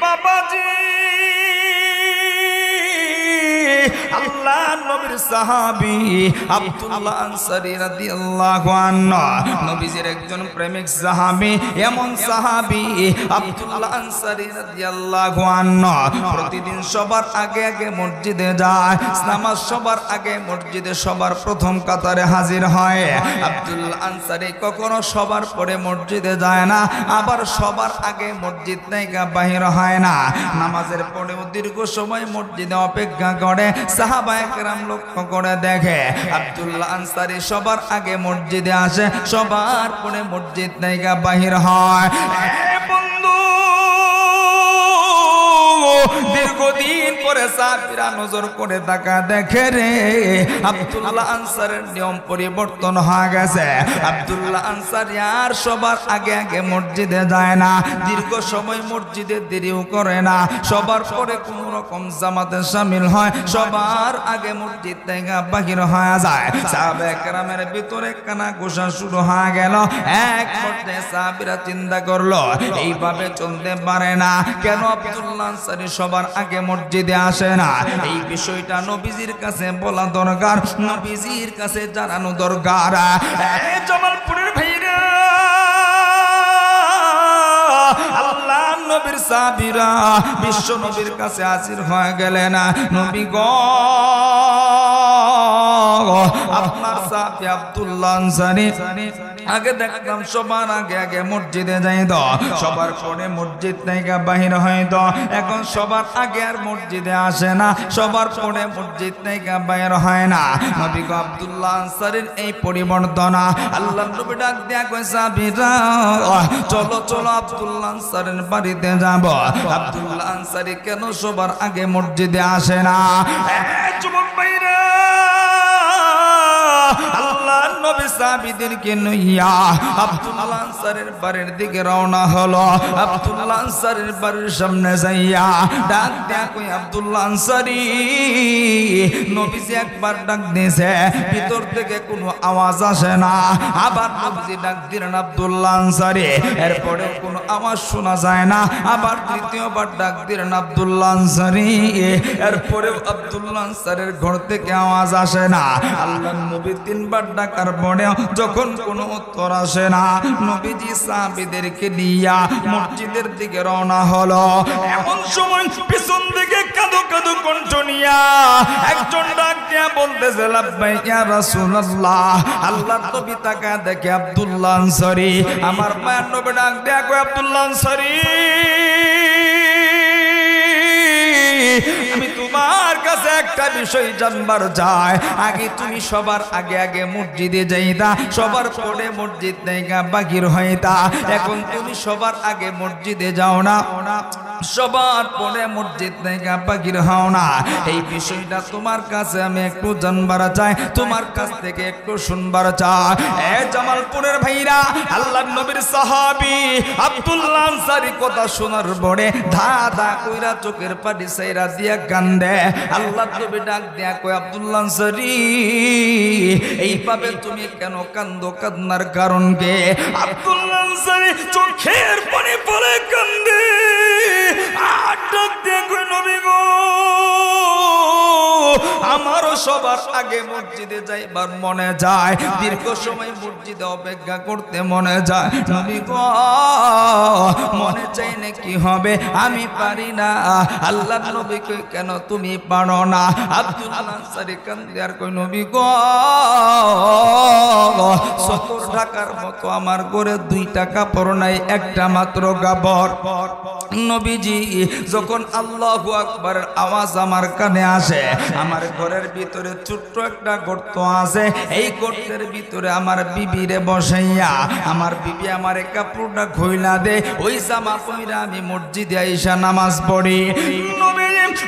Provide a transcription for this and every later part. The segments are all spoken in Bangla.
বাবাজি আল্লাহ নবীর সাহাবী আব্দুল্লাহ আনসারী রাদিয়াল্লাহু আনহু। নবীজির একজন প্রেমিক সাহাবী, এমন সাহাবী আব্দুল্লাহ আনসারী রাদিয়াল্লাহু আনহু। প্রতিদিন সবার আগে আগে মসজিদে যায়, নামাজ সবার আগে মসজিদে সবার প্রথম কাতারে হাজির হয়। আব্দুল্লাহ আনসারী কখনো সবার পরে মসজিদে যায় না, আবার সবার আগে মসজিদ থেকে বাহির হয় না। নামাজের পরেও দীর্ঘ সময় মসজিদে অপেক্ষা করে সাহাবায়করাম লক্ষ্য করে দেখে, আব্দুল্লাহ আনসারি সবার আগে মসজিদে আসে, সবার পরে মসজিদ নাইকা বাহির হয়। বন্ধু, দীর্ঘদিন পরে সাহাবীরা নজর করে তাকা দেখে রে, আব্দুল্লাহ আনসারের নিয়ম পরিবর্তন হয়ে গেছে। আব্দুল্লাহ আনসারি আর সবার আগে আগে মসজিদে যায় না, দীর্ঘ সময় মসজিদে দেরিও করে না। সবার পরে কোন রকম জামাতে সামিল হয়, সবার আগে মসজিদ থেকে বাহির হয়ে যায়। সাহাবে কেরামের ভিতরে কানা গোসা শুরু হয়ে গেল। এক পর্যায়ে সাহাবিরা চিন্তা করল, এইভাবে চলতে পারে না। কেন আব্দুল্লাহ আনসারি সবার আগে মসজিদে আসে না। এই বিষয়টা নবীজির কাছে বলা দরকার, নবীজির কাছে জানানো দরকার। জমালপুরের ভাইরা, আল্লাহ নবীর সাবিরা বিশ্ব নবীর কাছে হাজির হয়ে গেলেন। নবী গ সাথে আব্দুল্লাহ আনসারি। আগে দেখলাম সবার আগে আগে মসজিদে যাই তো সবার পরে মসজিদ থেকে বাহির হয় তো এখন সবার আগে আর মসজিদে আসে না। সবার পরে মসজিদ থেকে হয় না। নবী গো আব্দুল্লাহ আনসারির এই পরিবর্তন আল্লাহ নবী ডাক দিয়া কই সাবিরা চলো চলো আব্দুল্লাহ আনসারের বাড়িতে যাব। আব্দুল্লাহ আনসারি কেন সবার আগে মসজিদে আসে না? যুবক সাহাবীদেরকে নইয়া? আব্দুল্লাহ আনসারের বাড়ির দিকে রওনা হলো। আব্দুল্লাহ আনসারের বাড়ির সামনে যাইয়া ডাক আব্দুল্লাহ আনসারি, নবীজি একবার ডাক দিয়েছে, ভিতর থেকে কোনো আওয়াজ আসে না। আবার নবীজি ডাক দিলেন, আব্দুল্লাহ আনসারি, এরপরে কোনো আওয়াজ শোনা যায় না। আবার দ্বিতীয়বার ডাক দিলেন, আব্দুল্লাহ আনসারি, এরপরেও আব্দুল্লাহ আনসারের ঘর থেকে আওয়াজ আসে না। আল্লাহ নবী তিনবার ডাকার পরে যখন কোনো উত্তর আসে না, নবীজি সাহাবীদেরকে নিয়া মসজিদের দিকে রওনা হলো। এমন সময় পিছন দিকে কাদো কাদো কণ্ঠ নিয়া একজন ডাক দিয়া বলতেছে লাব্বাই ইয়া রাসূলুল্লাহ। আল্লাহ নবী তাকা দেখে আব্দুল্লাহ আনসারী। আমার মায়ের নবী ডাক দেয়া কই আব্দুল্লাহ আনসারী। আমি তোমার কাছে একটা বিষয় জানবার যায় আগে তুমি সবার আগে আগে মসজিদে যাইতা, সবার পরে মসজিদ নেগা বাগির হইতা। এখন তুমি সবার আগে মসজিদে যাও না। সবার পরে মসজিদ নেগা বাকির হও না। এই বিষয়টা তোমার কাছে আমি একটু জানবার চাই, তোমার কাছ থেকে একটু শুনবার চাই। এ জামালপুরের ভাইরা, আল্লাহ নবীর সাহাবী আব্দুল্লাহ আনসারী কথা শোনার পরে ধা ধা কইরা চোখের পানি সাইরা দিয়া কান্দে। আল্লাহ নবী ডাক দিয়া কই আব্দুল্লাহ আনসারী, এইভাবে তুমি কেন কান্দো? কান্নার কারণ কে? আব্দুল্লাহ আনসারী চোখের পানি পরে কান্দে। আর ডাক নবী গো। আমারও সবার আগে মসজিদে যাইবার মনে যায়। দীর্ঘ সময় মসজিদে অপেক্ষা করতে মনে যায়। নবী গো, মনে চাই না কি হবে? আমি পারি না। আল্লাহ নবী কই, কেন তুমি পারো না? আব্দুল আনসারি কান্দিয়ার কই, নবী গো, সতর টাকার মতো আমার ঘরে দুই টাকা পড়ো নাই, একটা মাত্র কাপড়। নবীজি, যখন আল্লাহ আকবরের আওয়াজ আমার কানে আসে, আমার ঘরের ভিতরে ছোট্ট একটা গর্ত আছে, এই গর্তের ভিতরে আমার বিবিরে বসাইয়া, আমার বিবি আমার কাপড়টা খইলা দে, ওই জামা পইরা আমি মসজিদে আইসা নামাজ পড়ি।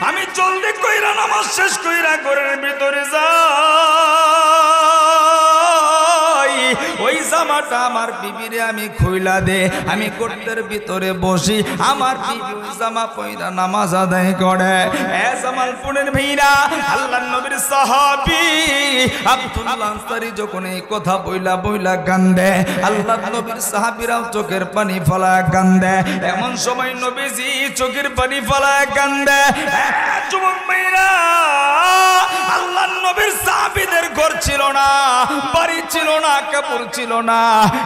আমি জলদি কইরা নামাজ শেষ কইরা ঘরের ভিতরে যাই। আমার বিবিরে আমি খুইলা দে, আমি কোর্টের ভিতরে বসি, আমার জামা পয়দা নামাজ আদায় করে। চোখের পানি ফলা কান্দে। এমন সময় নবীজি চোখের পানি ফলা কান্দে। আল্লাহ নবীর সাহাবীদের ঘর ছিল না, বাড়ি ছিল না, কাপড় ছিল না।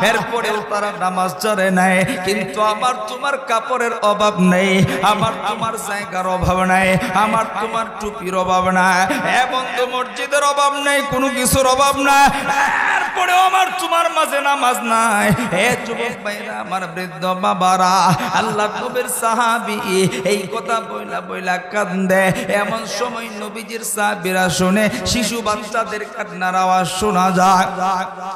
এরপরে তারা নামাজ চড়ে নাই কিন্তু আমার তোমার কাপড়ের অভাব নেই, আমার তোমার জায়গার অভাব নাই, আমার তোমার টুপির অভাব নাই, এ বন্ধু মসজিদের অভাব নেই, কোনো কিছুর অভাব নাই। এরপরেও আমার তোমার মাঝে নামাজ নাই। হে যুবক ভাইরা, আমার বৃদ্ধ বাবারা, আল্লাহ নবীর সাহাবী, এই কথা বইলা বইলা কান্দে। এমন সময় নবীজির সাহাবীরা শুনে, শিশু বাচ্চাদের কান্নার আওয়াজ শোনা যায়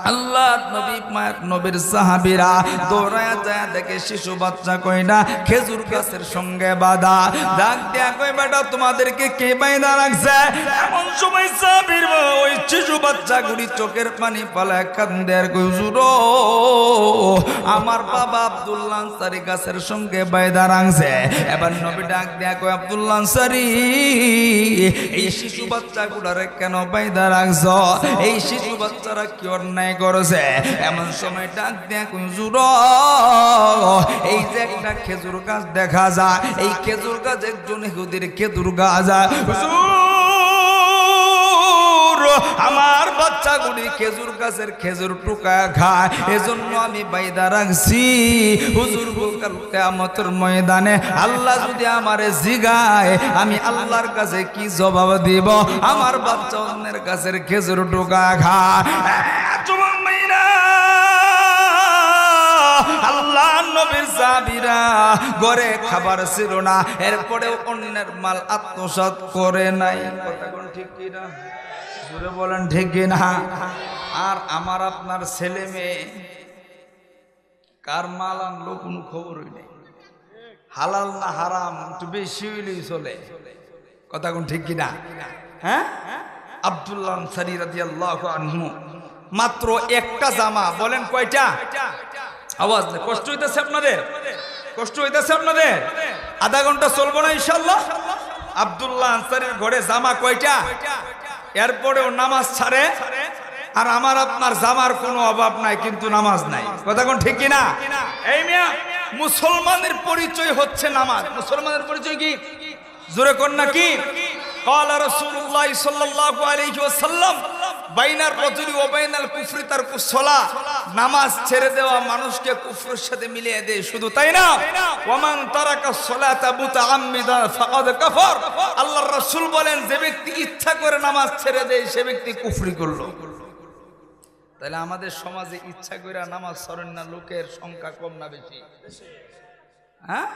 আল্লাহ নবী, মায়ের নবীর সাহাবীরা দৌড়ায় যায় দেখে শিশু বাচ্চা কই না, খেজুর গাছের সঙ্গে বাধা। ডাক দেয়া কই বেটা, তোমাদেরকে কে বাইদা রাখছে? এমন সময় সাহাবীর ওই শিশু বাচ্চা গুড়ি চোখের পানি পালায় কান্দে আমার বাবা গাছের সঙ্গে বাইদা রাখছে এবার নবী ডাক দেয়া আনসারি এই শিশু বাচ্চা গুলারে কেন বাইদা রাখছ এই শিশু বাচ্চারা কি অন্যায় করেছে? এমন সময় ডাক দেয়া হুজুর এই যে একটা খেজুর গাছ দেখা যায় এই খেজুর গাছ একজন হুদির খেজুর গাছ। হুজুর, আমার বাচ্চাগুলি খেজুর গাছের খেজুর টুকা খায়। এজন্য আমি বাইদা রাখছি। হুজুর কাল কেয়ামতের ময়দানে আল্লাহ যদি আমারে জিগায়, আমি আল্লাহর কাছে কি জবাব দিব? আমার বাচ্চা অন্যের গাছের খেজুর টুকা খায়। আল্লাহ নবীর সাবিরা ঘরে খাবার ছিল না, এরপরেও অন্যের মাল আত্মসাৎ করে নাই। কথা কোন ঠিক কি জোরে বলেন ঠিক না। আর আমার আপনার ছেলে মেয়ে, কার মাল আনলো কোনো খবরই নেই। হালাল না হারাম, একটু বেশি হইলেই চলে। কথা কোন ঠিক কিনা? হ্যাঁ? আব্দুল্লাহ আনসারী আনহু, মাত্র একটা জামা, বলেন কয়টা? আওয়াজ কষ্ট হইতেছে আপনাদের? কষ্ট হইতেছে আপনাদের? আধা ঘণ্টা চলবো না ইনশাল্লাহ? আব্দুল্লাহ আনসারির ঘরে জামা কয়টা? এরপরেও নামাজ ছাড়ে। আর আমার আপনার জামার কোনো অভাব নাই, কিন্তু নামাজ নাই। কথা কোন ঠিক না এই মিয়া, মুসলমানের পরিচয় হচ্ছে নামাজ। মুসলমানের পরিচয় কি? জোরে কন্যা কি? قال رسول الله صلى الله عليه وسلم بين الرجل وبين الكفر ترك الصلاه নামাজ ছেড়ে দেওয়া মানুষকে কুফরের সাথে মিলিয়ে দেয় শুধু তাই না ওমান তারাকা সলাতা মুতাআম্মিদা ফাকাদ কাফার আল্লাহর রাসূল বলেন যে ব্যক্তি ইচ্ছা করে নামাজ ছেড়ে দেয় সে ব্যক্তি কুফরি করলো তাহলে আমাদের সমাজে ইচ্ছা করে নামাজ ছড়েন না লোকের সংখ্যা কম না বেশি হ্যাঁ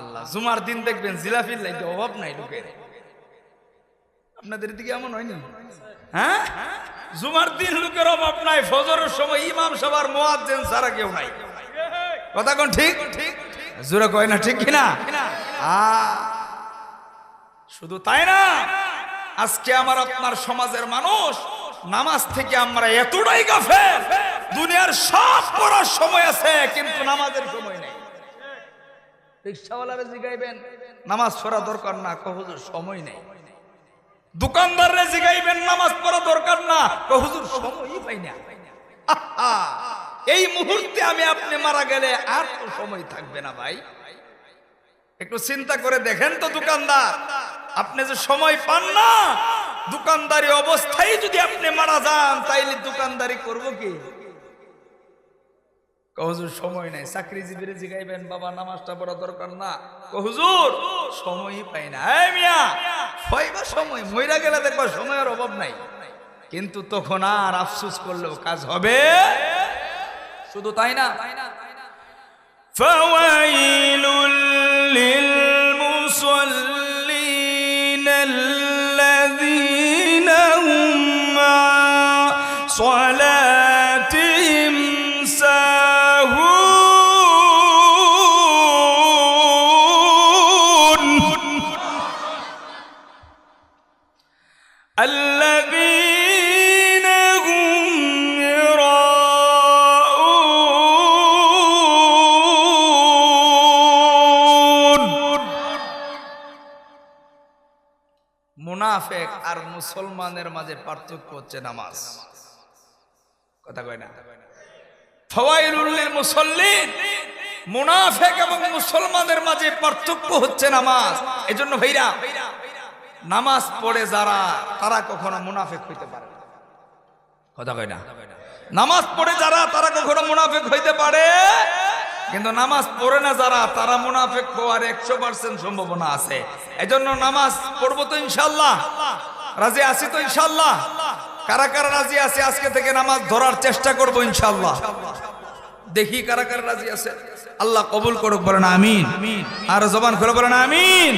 আল্লাহ জুমার দিন দেখবেন জিলাফির লাইতে অভাব নাই লোকের আপনাদের দিকে এমন হয়নি? হ্যাঁ? জুমার দিন লোকের অভাব নাই সময় ইমাম সবার কেউ নাই। কথা কোন ঠিক? ঠিক জোরে কয় না, ঠিক কিনা? শুধু তাই না, আজকে আমার আপনার সমাজের মানুষ নামাজ থেকে আমরা এতটাই গাফেল, দুনিয়ার সব করার সময় আছে, কিন্তু নামাজের সময় রিক্সাওয়ালারে জিগাইবেন, নামাজ পড়া দরকার না কহুজুর সময় নেই। দোকানদাররে জিগাইবেন, নামাজ পড়া দরকার না কহুজুর সময়ই পাই না। এই মুহূর্তে আমি আপনি মারা গেলে আর তো সময় থাকবে না ভাই। একটু চিন্তা করে দেখেন তো দোকানদার, আপনি যে সময় পান না, দোকানদারি অবস্থায় যদি আপনি মারা যান, তাইলে দোকানদারি করব কি? হুজুর, সময় নাই। চাকরি চাকরিজীবীরে জিগাইবেন বাবা, নামাজটা পড়া দরকার না। হুজুর সময়ই পাই না। হ্যাঁ সময়, মইরা গেলে দেখবা সময়ের অভাব নাই। কিন্তু তখন আর আফসুস করলেও কাজ হবে। শুধু তাই না? তাই না الذين هم মুনাফেক আর মুসলমানের মাঝে পার্থক্য হচ্ছে নামাজ। কথা কয় না? ফওয়াইলুল্লিল মুসল্লিন। মুনাফেক এবং মুসলমানের মাঝে পার্থক্য হচ্ছে নামাজ। এজন্য ভাইরা নামাজ পড়ে যারা তারা কখনো মুনাফেক হইতে পারে কথা কয় না? নামাজ পড়ে যারা তারা কখনো মুনাফেক হইতে পারে। কিন্তু নামাজ পড়ে না যারা তারা মুনাফেক হওয়ার একশো পার্সেন্ট সম্ভাবনা আছে। এজন্য নামাজ পড়ব তো ইনশাল্লাহ রাজি আছি তো ইনশাল্লাহ কারা কারা রাজি আছে আজকে থেকে নামাজ ধরার চেষ্টা করব ইনশাল্লাহ দেখি কারা কারা রাজি আছে। আল্লাহ কবুল করুক বলেন আমিন। আর জবান খুলে বলেন আমিন।